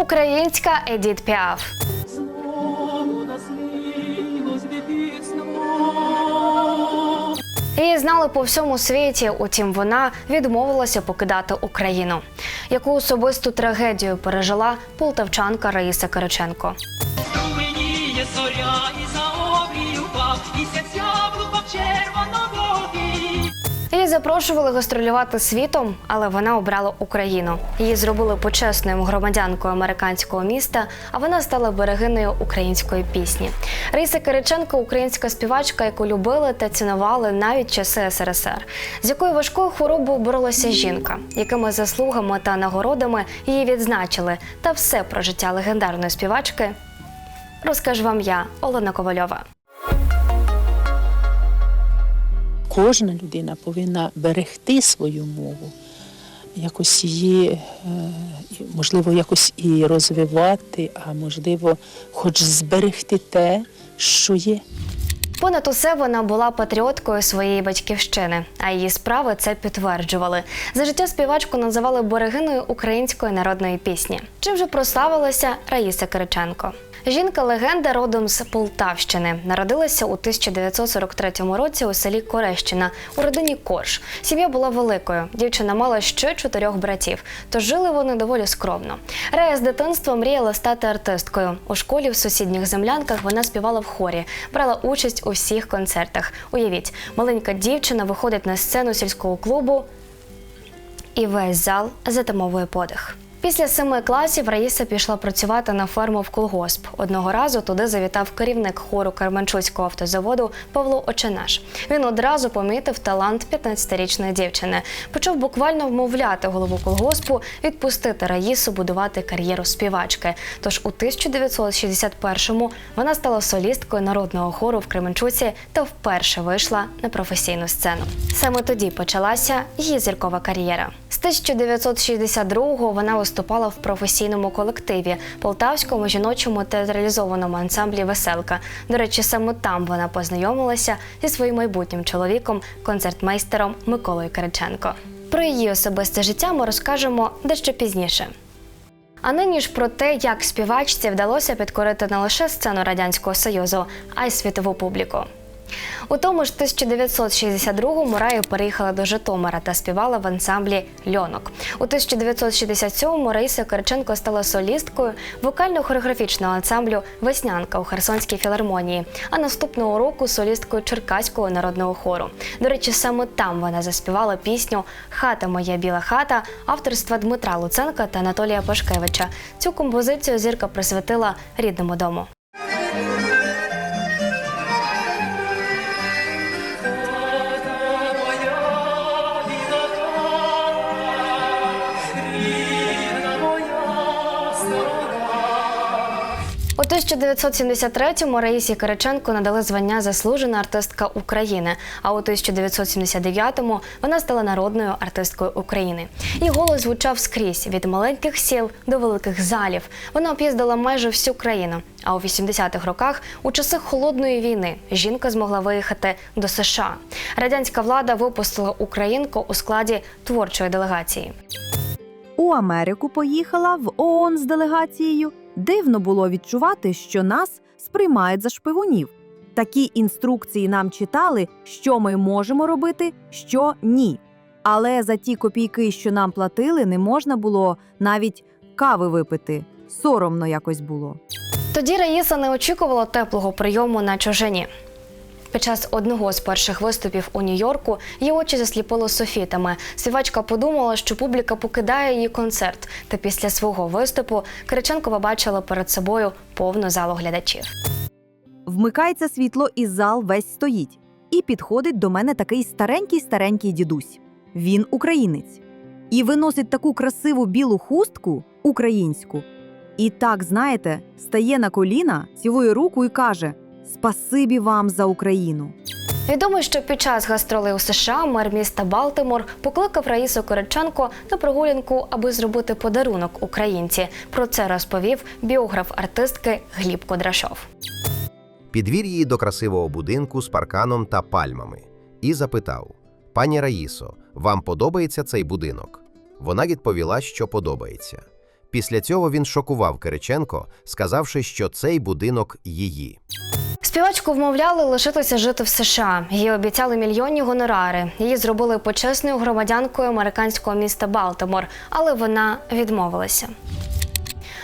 Українська Едіт Піаф. Її знали по всьому світі, утім вона відмовилася покидати Україну. Яку особисту трагедію пережила полтавчанка Раїса Кириченко. Зоря і за обрію пав, місяць яблуком червонобокий. Запрошували гастролювати світом, але вона обрала Україну. Її зробили почесною громадянкою американського міста, а вона стала берегиною української пісні. Раїса Кириченко українська співачка, яку любили та цінували навіть часи СРСР. З якою важкою хворобою боролася жінка, якими заслугами та нагородами її відзначили, та все про життя легендарної співачки розкажу вам я, Олена Ковальова. Кожна людина повинна берегти свою мову, якось її, е, можливо, якось і розвивати, а можливо, хоч зберегти те, що є. Понад усе вона була патріоткою своєї батьківщини, а її справи це підтверджували. За життя співачку називали берегиною української народної пісні. Чим же прославилася Раїса Кириченко? Жінка легенда родом з Полтавщини. Народилася у 1943 році у селі Корещина у родині Корж. Сім'я була великою. Дівчина мала ще чотирьох братів, тож жили вони доволі скромно. Рая з дитинства мріяла стати артисткою. У школі в сусідніх землянках вона співала в хорі, брала участь у всіх концертах. Уявіть, маленька дівчина виходить на сцену сільського клубу і весь зал затамовує подих. Після семи класів Раїса пішла працювати на ферму в колгосп. Одного разу туди завітав керівник хору Карменчуцького автозаводу Павло Оченаш. Він одразу помітив талант 15-річної дівчини. Почав буквально вмовляти голову колгоспу відпустити Раїсу будувати кар'єру співачки. Тож у 1961-му вона стала солісткою народного хору в Кременчуці та вперше вийшла на професійну сцену. Саме тоді почалася її зіркова кар'єра. З 1962-го вона виступала в професійному колективі Полтавському жіночому театралізованому ансамблі Веселка. До речі, саме там вона познайомилася зі своїм майбутнім чоловіком, концертмейстером Миколою Кириченко. Про її особисте життя ми розкажемо дещо пізніше. А нині ж про те, як співачці вдалося підкорити не лише сцену Радянського Союзу, а й світову публіку. У тому ж 1962-му Рая переїхала до Житомира та співала в ансамблі Льонок. У 1967-му Раїса Кириченко стала солісткою вокально-хореографічного ансамблю Веснянка у Херсонській філармонії, а наступного року солісткою Черкаського народного хору. До речі, саме там вона заспівала пісню Хата моя біла хата авторства Дмитра Луценка та Анатолія Пашкевича. Цю композицію зірка присвятила рідному дому. У 1973-му Раїсі Кириченко надали звання Заслужена артистка України. А у 1979-му вона стала народною артисткою України. Її голос звучав скрізь від маленьких сіл до великих залів. Вона об'їздила майже всю країну. А у 80-х роках, у часи холодної війни, жінка змогла виїхати до США. Радянська влада випустила українку у складі творчої делегації. У Америку поїхала в ООН з делегацією. Дивно було відчувати, що нас сприймають за шпигунів. Такі інструкції нам читали, що ми можемо робити, що ні. Але за ті копійки, що нам платили, не можна було навіть кави випити. Соромно якось було. Тоді Раїса не очікувала теплого прийому на чужині. Під час одного з перших виступів у Нью-Йорку її очі засліпило софітами. Співачка подумала, що публіка покидає її концерт. Та після свого виступу Кириченко побачила перед собою повну залу глядачів. Вмикається світло, і зал весь стоїть. І підходить до мене такий старенький старенький дідусь. Він українець. І виносить таку красиву білу хустку українську. І так, знаєте, стає на коліна, цілує руку і каже: Спасибі вам за Україну. Відомо, що під час гастролей у США мер міста Балтимор покликав Раїсу Кириченко на прогулянку, аби зробити подарунок українці. Про це розповів біограф артистки Гліб Кодрашов. Підвів її до красивого будинку з парканом та пальмами і запитав: Пані Раїсо, вам подобається цей будинок? Вона відповіла, що подобається. Після цього він шокував Кириченко, сказавши, що цей будинок її. Співачку вмовляли лишитися жити в США. Їй обіцяли мільйонні гонорари. Її зробили почесною громадянкою американського міста Балтимор, але вона відмовилася.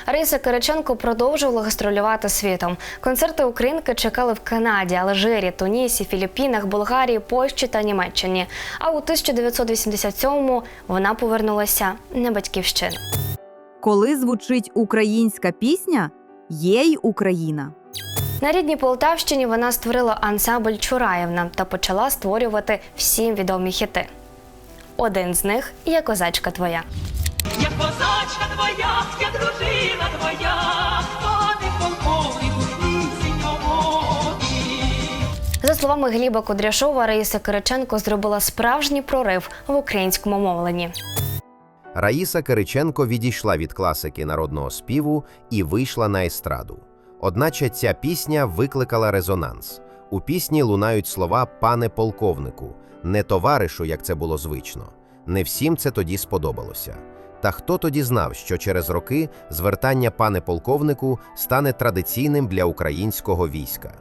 Раїса Кириченко продовжувала гастролювати світом. Концерти українки чекали в Канаді, Алжирі, Тунісі, Філіппінах, Болгарії, Польщі та Німеччині. А у 1987-му вона повернулася на батьківщину. Коли звучить українська пісня, є й Україна. На рідній Полтавщині вона створила ансамбль Чураєвна та почала створювати всім відомі хіти. Один з них є козачка твоя. Як козачка твоя, як дружина твоя, пане полковнику. За словами Гліба Кудряшова, Раїса Кириченко зробила справжній прорив в українському мовленні. Раїса Кириченко відійшла від класики народного співу і вийшла на естраду. Одначе ця пісня викликала резонанс. У пісні лунають слова пане полковнику, не товаришу, як це було звично. Не всім це тоді сподобалося. Та хто тоді знав, що через роки звертання пане полковнику стане традиційним для українського війська?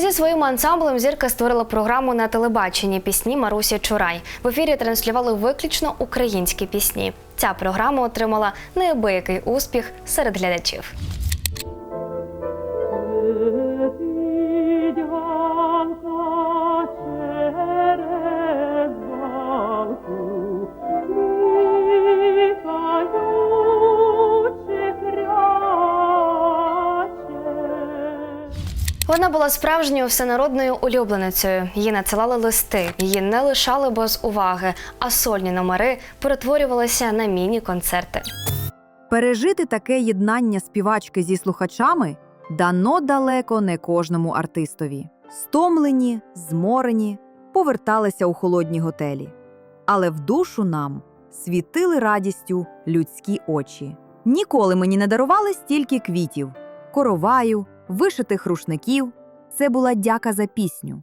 Зі своїм ансамблем зірка створила програму на телебаченні пісні Марусі Чурай. В ефірі транслювали виключно українські пісні. Ця програма отримала неабиякий успіх серед глядачів. Вона була справжньою всенародною улюбленицею. Її надсилали листи, її не лишали без уваги, а сольні номери перетворювалися на міні-концерти. Пережити таке єднання співачки зі слухачами дано далеко не кожному артистові. Стомлені, зморені, поверталися у холодні готелі. Але в душу нам світили радістю людські очі. Ніколи мені не дарували стільки квітів, короваю, вишитих рушників. Це була дяка за пісню.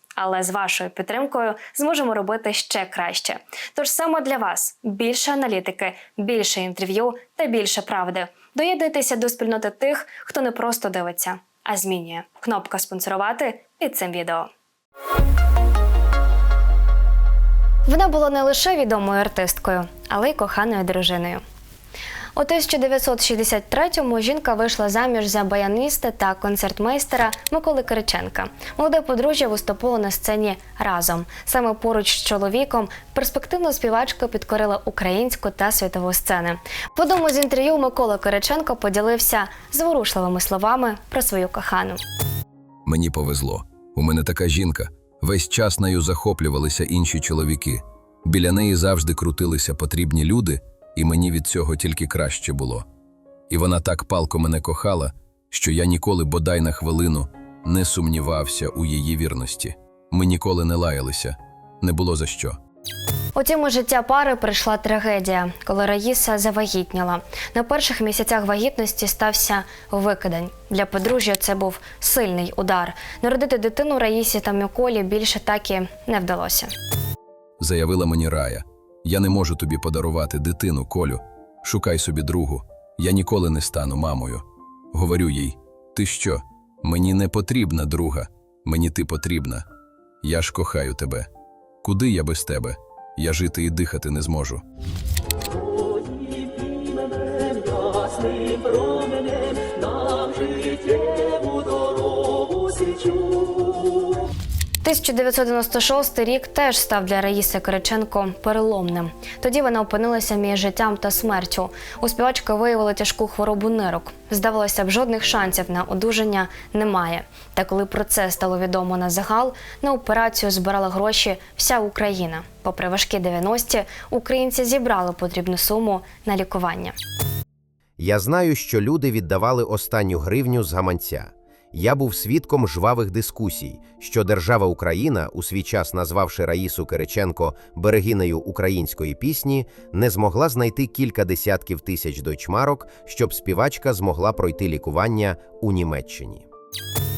Але з вашою підтримкою зможемо робити ще краще. Тож саме для вас більше аналітики, більше інтерв'ю та більше правди. Доєднуйтеся до спільноти тих, хто не просто дивиться, а змінює. Кнопка спонсорувати під цим відео. Вона була не лише відомою артисткою, але й коханою дружиною. У 1963-му жінка вийшла заміж за баяниста та концертмейстера Миколи Кириченка. Молоде подружжя виступило на сцені разом. Саме поруч з чоловіком перспективна співачка підкорила українську та світову сцени. В одному з інтерв'ю Микола Кириченко поділився зворушливими словами про свою кохану. Мені повезло. У мене така жінка. Весь час нею захоплювалися інші чоловіки. Біля неї завжди крутилися потрібні люди, і мені від цього тільки краще було. І вона так палко мене кохала, що я ніколи бодай на хвилину не сумнівався у її вірності. Ми ніколи не лаялися, не було за що. Утім, у життя пари прийшла трагедія, коли Раїса завагітніла. На перших місяцях вагітності стався викидень. Для подружжя це був сильний удар. Народити дитину Раїсі та Миколі більше так і не вдалося. Заявила мені Рая: Я не можу тобі подарувати дитину, Колю. Шукай собі другу. Я ніколи не стану мамою. Говорю їй: Ти що? Мені не потрібна друга, мені ти потрібна. Я ж кохаю тебе. Куди я без тебе? Я жити і дихати не зможу. 1996 рік теж став для Раїси Кириченко переломним. Тоді вона опинилася між життям та смертю. У співачки виявили тяжку хворобу нирок. Здавалося б, жодних шансів на одужання немає. Та коли про це стало відомо на загал, на операцію збирала гроші вся Україна. Попри важкі 90-ті, українці зібрали потрібну суму на лікування. Я знаю, що люди віддавали останню гривню з гаманця. Я був свідком жвавих дискусій, що держава Україна, у свій час назвавши Раїсу Кириченко берегинею української пісні, не змогла знайти кілька десятків тисяч дочмарок, щоб співачка змогла пройти лікування у Німеччині.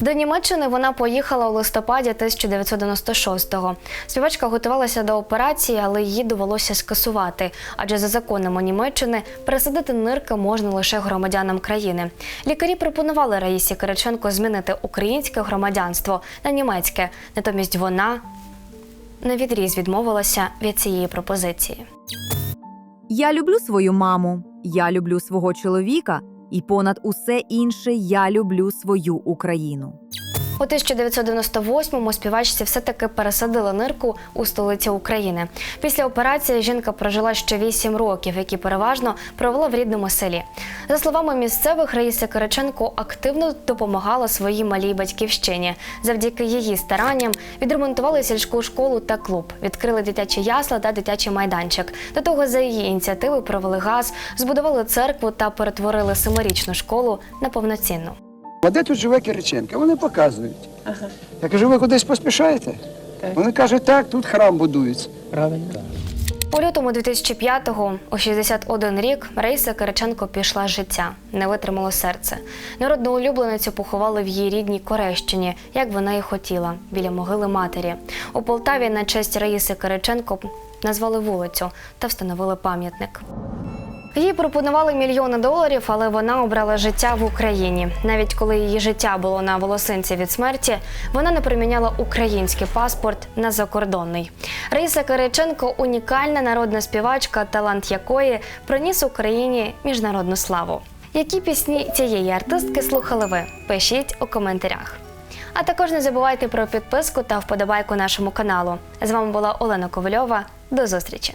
До Німеччини вона поїхала у листопаді 1996-го. Співачка готувалася до операції, але її довелося скасувати. Адже за законами Німеччини пересадити нирки можна лише громадянам країни. Лікарі пропонували Раїсі Кириченко змінити українське громадянство на німецьке. Натомість вона на відріз відмовилася від цієї пропозиції. Я люблю свою маму, я люблю свого чоловіка, і понад усе інше я люблю свою Україну. У 1998-му співачці все-таки пересадили нирку у столиці України. Після операції жінка прожила ще 8 років, які переважно провела в рідному селі. За словами місцевих, Раїса Кириченко активно допомагала своїй малій батьківщині. Завдяки її старанням відремонтували сільську школу та клуб, відкрили дитячі ясла та дитячий майданчик. До того за її ініціативи провели газ, збудували церкву та перетворили семирічну школу на повноцінну. А де тут живе Кириченка? Вони показують. Я кажу, ви кудись поспішаєте? Вони кажуть, так, тут храм будується. Правильно? У лютому 2005-го, у 61 рік, Раїса Кириченко пішла з життя, не витримало серце. Народну улюбленицю поховали в її рідній Корещині, як вона і хотіла, біля могили матері. У Полтаві на честь Раїси Кириченко назвали вулицю та встановили пам'ятник. Їй пропонували мільйони доларів, але вона обрала життя в Україні. Навіть коли її життя було на волосинці від смерті, вона не приміняла український паспорт на закордонний. Раїса Кириченко унікальна народна співачка, талант якої приніс Україні міжнародну славу. Які пісні цієї артистки слухали ви? Пишіть у коментарях. А також не забувайте про підписку та вподобайку нашому каналу. З вами була Олена Ковальова. До зустрічі!